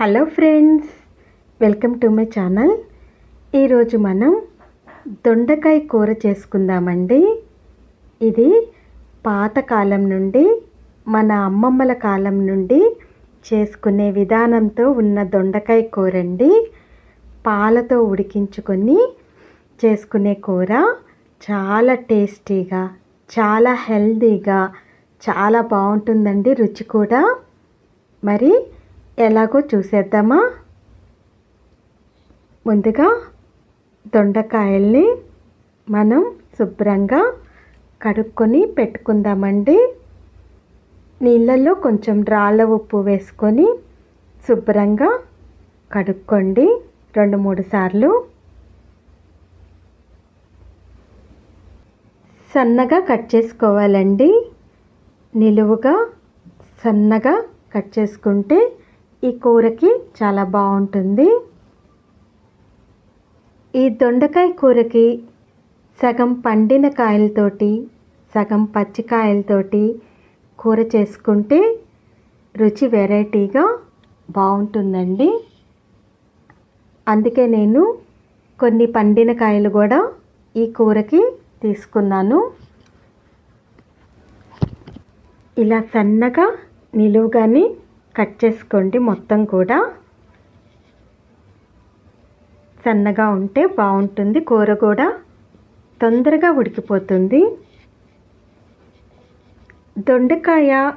Hello friends welcome to my channel ఈరోజు మనం దొండకాయ కూర చేసుకుందామండి. ఇది పాతకాలం నుండి మన అమ్మమ్మల కాలం నుండి చేసుకునే విధానంతో ఉన్న దొండకాయ కూర అండి పాలతో ఉడికించుకొని చేసుకునే కూర చాలా టేస్టీగా చాలా హెల్దీగా చాలా బాగుంటుందండి రుచి కూడా. మరి ఎలాగో చూసేద్దామా? ముందుగా దొండకాయల్ని మనం శుభ్రంగా కడుక్కొని పెట్టుకుందామండి. నీళ్ళల్లో కొంచెం రాళ్ళ ఉప్పు వేసుకొని శుభ్రంగా కడుక్కోండి రెండు మూడు సార్లు. సన్నగా కట్ చేసుకోవాలండి. నిలువుగా సన్నగా కట్ చేసుకుంటే ఈ కూరకి చాలా బాగుంటుంది. ఈ దొండకాయ కూరకి సగం పండిన కాయలతోటి సగం పచ్చికాయలతోటి కూర చేసుకుంటే రుచి వెరైటీగా బాగుంటుందండి. అందుకే నేను కొన్ని పండిన కాయలు కూడా ఈ కూరకి తీసుకున్నాను. ఇలా సన్నగా నిలువుగాని కట్ చేసుకోండి మొత్తం కూడా. సన్నగా ఉంటే బాగుంటుంది. కూర కూడా తొందరగా ఉడికిపోతుంది. దొండకాయ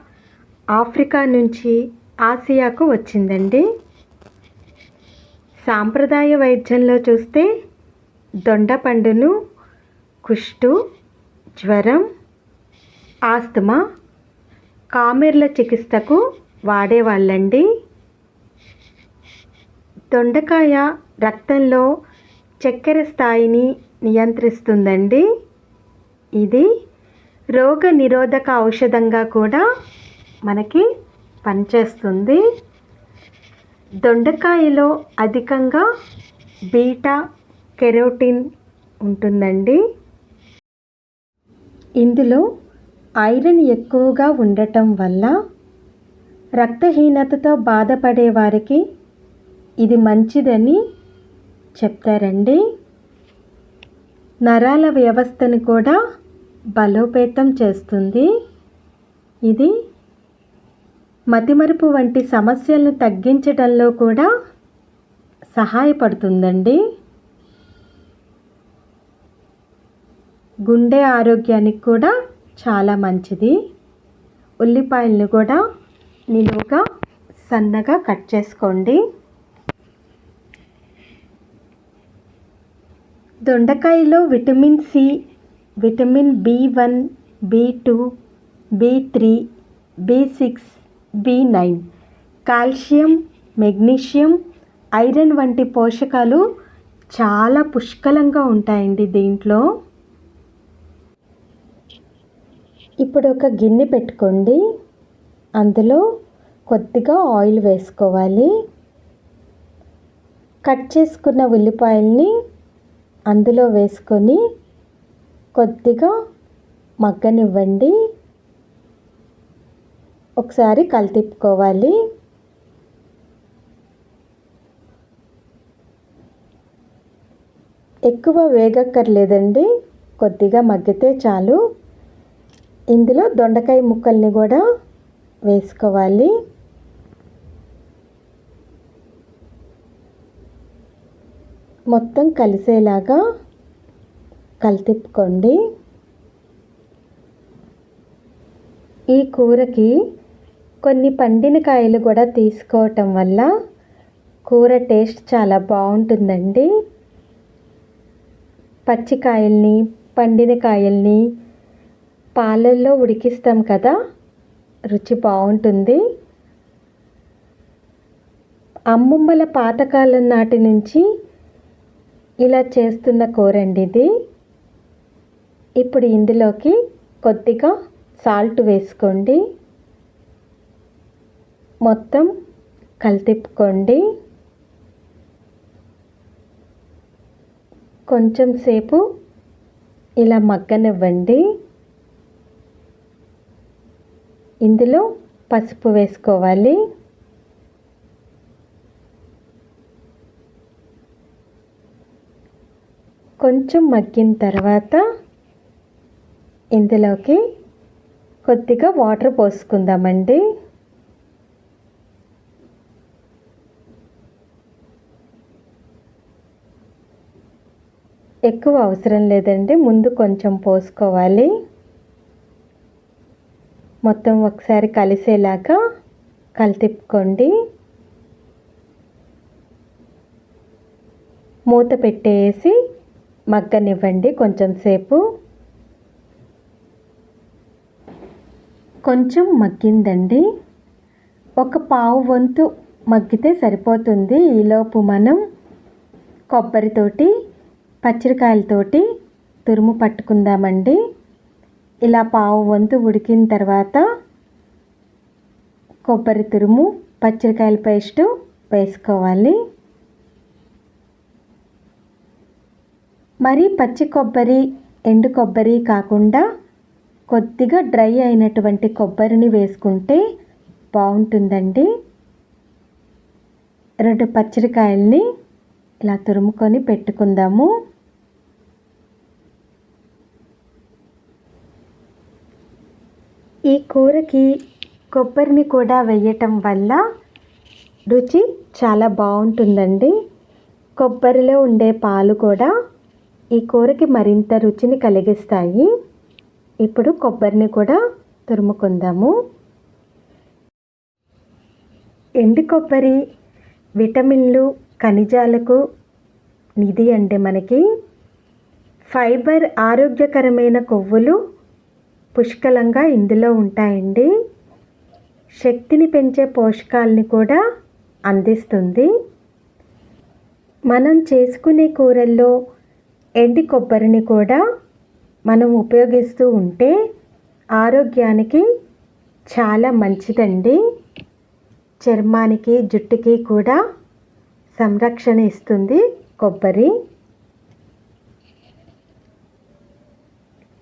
ఆఫ్రికా నుంచి ఆసియాకు వచ్చిందండి. సాంప్రదాయ వైద్యంలో చూస్తే దొండ పండును కుష్టు జ్వరం ఆస్తమా కామెర్ల చికిత్సకు వాడేవాళ్ళండి? దొండకాయ రక్తంలో చక్కెర స్థాయిని నియంత్రిస్తుందండి. ఇది రోగ నిరోధక ఔషధంగా కూడా మనకి పనిచేస్తుంది. దొండకాయలో అధికంగా బీటా కెరోటిన్ ఉంటుందండి. ఇందులో ఐరన్ ఎక్కువగా ఉండటం వల్ల రక్తహీనతతో బాధపడే వారికి ఇది మంచిదని చెప్తారండి. నరాల వ్యవస్థను కూడా బలోపేతం చేస్తుంది. ఇది మతిమరుపు వంటి సమస్యలను తగ్గించడంలో కూడా సహాయపడుతుందండి. గుండె ఆరోగ్యానికి కూడా చాలా మంచిది. ఉల్లిపాయలను కూడా నిలువుగా సన్నగా కట్ చేసుకోండి. దొండకాయలో vitamin C vitamin B one B two B three B six B nine calcium magnesium iron వంటి పోషకాలు చాలా పుష్కలంగా ఉంటాయండి దీంట్లో. ఇప్పుడు ఒక గిన్నె పెట్టుకోండి. అందులో కొద్దిగా ఆయిల్ వేసుకోవాలి. కట్ చేసుకున్న ఉల్లిపాయల్ని అందులో వేసుకొని కొద్దిగా మగ్గనివ్వండి. ఒకసారి కలితిప్పుకోవాలి. ఎక్కువ వేగక్కర్లేదండి కొద్దిగా మగ్గితే చాలు. ఇందులో దొండకాయ ముక్కల్ని కూడా వేసుకోవాలి. మొత్తం కలిసేలాగా కలితిప్పుకోండి. ఈ కూరకి కొన్ని పండిన కాయలు కూడా తీసుకోవటం వల్ల కూర టేస్ట్ చాలా బాగుంటుందండి. పచ్చికాయల్ని పండిన కాయల్ని పాలల్లో ఉడికిస్తాం కదా. రుచి బాగుంటుంది. అమ్మమ్మల పాతకాలం నాటి నుంచి ఇలా చేస్తున్న కూరండి ఇది ఇప్పుడు ఇందులోకి కొద్దిగా సాల్ట్ వేసుకోండి. మొత్తం కలితిప్పుకోండి. కొంచెం సేపు ఇలా మగ్గనివ్వండి. ఇందులో పసుపు వేసుకోవాలి. కొంచెం మగ్గిన తర్వాత ఇందులోకి కొద్దిగా వాటర్ పోసుకుందామండి. ఎక్కువ అవసరం లేదండి ముందు కొంచెం పోసుకోవాలి. మొత్తం ఒకసారి కలిసేలాగా కలితిప్పుకోండి మూత పెట్టేసి మగ్గనివ్వండి కొంచెం సేపు. కొంచెం మగ్గిందండి. ఒక పావు వంతు మగ్గితే సరిపోతుంది. ఈలోపు మనం కొబ్బరితోటి పచ్చిరకాయలతోటి తురుము పట్టుకుందామండి. ఇలా పావు వంతు ఉడికిన తర్వాత కొబ్బరి తురుము పచ్చిరకాయల పేస్టు వేసుకోవాలి. మరి పచ్చి కొబ్బరి ఎండు కొబ్బరి కాకుండా కొద్దిగా డ్రై అయినటువంటి కొబ్బరిని వేసుకుంటే బాగుంటుందండి. రెండు పచ్చిరకాయల్ని ఇలా తురుముకొని పెట్టుకుందాము. ఈ కూరకి కొబ్బరిని కూడా వేయటం వల్ల రుచి చాలా బాగుంటుందండి. కొబ్బరిలో ఉండే పాలు కూడా ఈ కూరకి మరింత రుచిని కలిగిస్తాయి. ఇప్పుడు కొబ్బరిని కూడా తురుముకుందాము. ఎండు కొబ్బరి విటమిన్లు ఖనిజాలకు నిధి అండి మనకి. ఫైబర్ ఆరోగ్యకరమైన కొవ్వులు పుష్కలంగా ఇందులో ఉంటాయండి. శక్తిని పెంచే పోషకాలని కూడా అందిస్తుంది. మనం చేసుకునే కూరల్లో ఎండి కొబ్బరిని కూడా మనం ఉపయోగిస్తూ ఉంటే ఆరోగ్యానికి చాలా మంచిదండి. చర్మానికి జుట్టుకి కూడా సంరక్షణ ఇస్తుంది కొబ్బరి.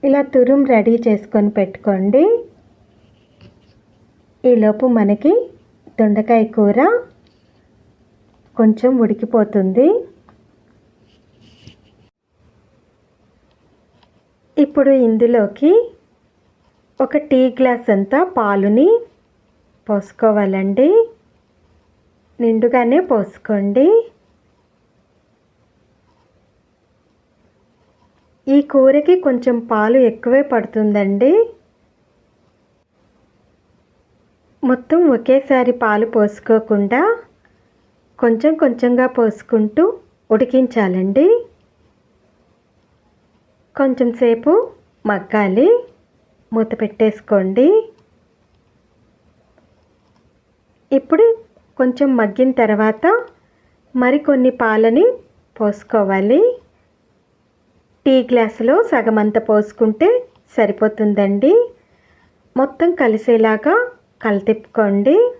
ఇలా తురుం రెడీ చేసుకొని పెట్టుకోండి. ఈలోపు మనకి దొండకాయ కూర కొంచెం ఉడికిపోతుంది. ఇప్పుడు ఇందులోకి ఒక టీ గ్లాస్ అంతా పాలుని పోసుకోవాలండి. నిండుగానే పోసుకోండి. ఈ కూరకి కొంచెం పాలు ఎక్కువే పడుతుందండి. మొత్తం ఒకేసారి పాలు పోసుకోకుండా కొంచెం కొంచెంగా పోసుకుంటూ ఉడికించాలండి. కొంచెం సేపు మగ్గాలి. మూత పెట్టేసుకోండి. ఇప్పుడు కొంచెం మగ్గిన తర్వాత మరికొన్ని పాలని పోసుకోవాలి. టీ గ్లాసులో సగం పోసుకుంటే సరిపోతుందండి. మొత్తం కలిసేలాగా కలితిప్పుకోండి.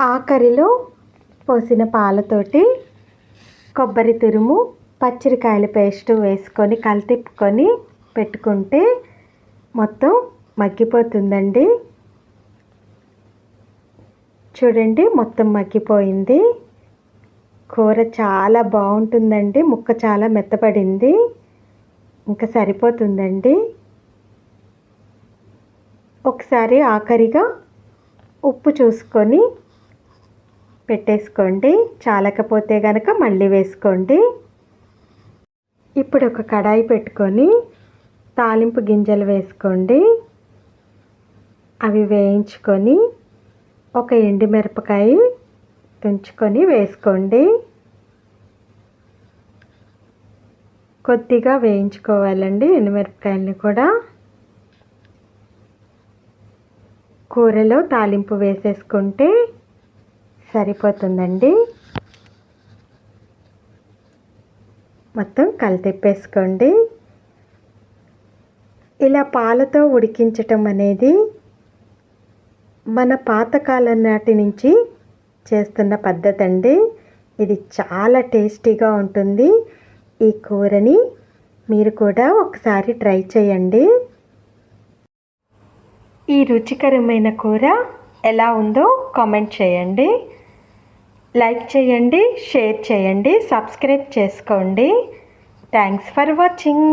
ఆఖరిలో పోసిన పాలతోటి కొబ్బరి తురుము పచ్చిరికాయల పేస్ట్ వేసుకొని కలితిప్పుకొని పెట్టుకుంటే మొత్తం మగ్గిపోతుందండి. చూడండి మొత్తం మగ్గిపోయింది. కూర చాలా బాగుంటుందండి. ముక్క చాలా మెత్తపడింది. ఇంకా సరిపోతుందండి. ఒకసారి ఆఖరిగా ఉప్పు చూసుకొని పెట్టేసుకోండి. చాలకపోతే కనుక మళ్ళీ వేసుకోండి. ఇప్పుడు ఒక కడాయి పెట్టుకొని తాలింపు గింజలు వేసుకోండి. అవి వేయించుకొని ఒక ఎండుమిరపకాయ తుంచుకొని వేసుకోండి. కొద్దిగా వేయించుకోవాలండి ఎండుమిరపకాయలని కూడా. కూరలో తాలింపు వేసేసుకుంటే సరిపోతుందండి. మొత్తం కలితిప్పేసుకోండి ఇలా పాలతో ఉడికించటం అనేది మన పాతకాలం నాటి నుంచి చేస్తున్న పద్ధతి అండి ఇది చాలా టేస్టీగా ఉంటుంది. ఈ కూరని మీరు కూడా ఒకసారి ట్రై చేయండి. ఈ రుచికరమైన కూర ఎలా ఉందో కామెంట్ చేయండి. లైక్ చేయండి షేర్ చేయండి సబ్స్క్రైబ్ చేసుకోండి. Thanks for watching.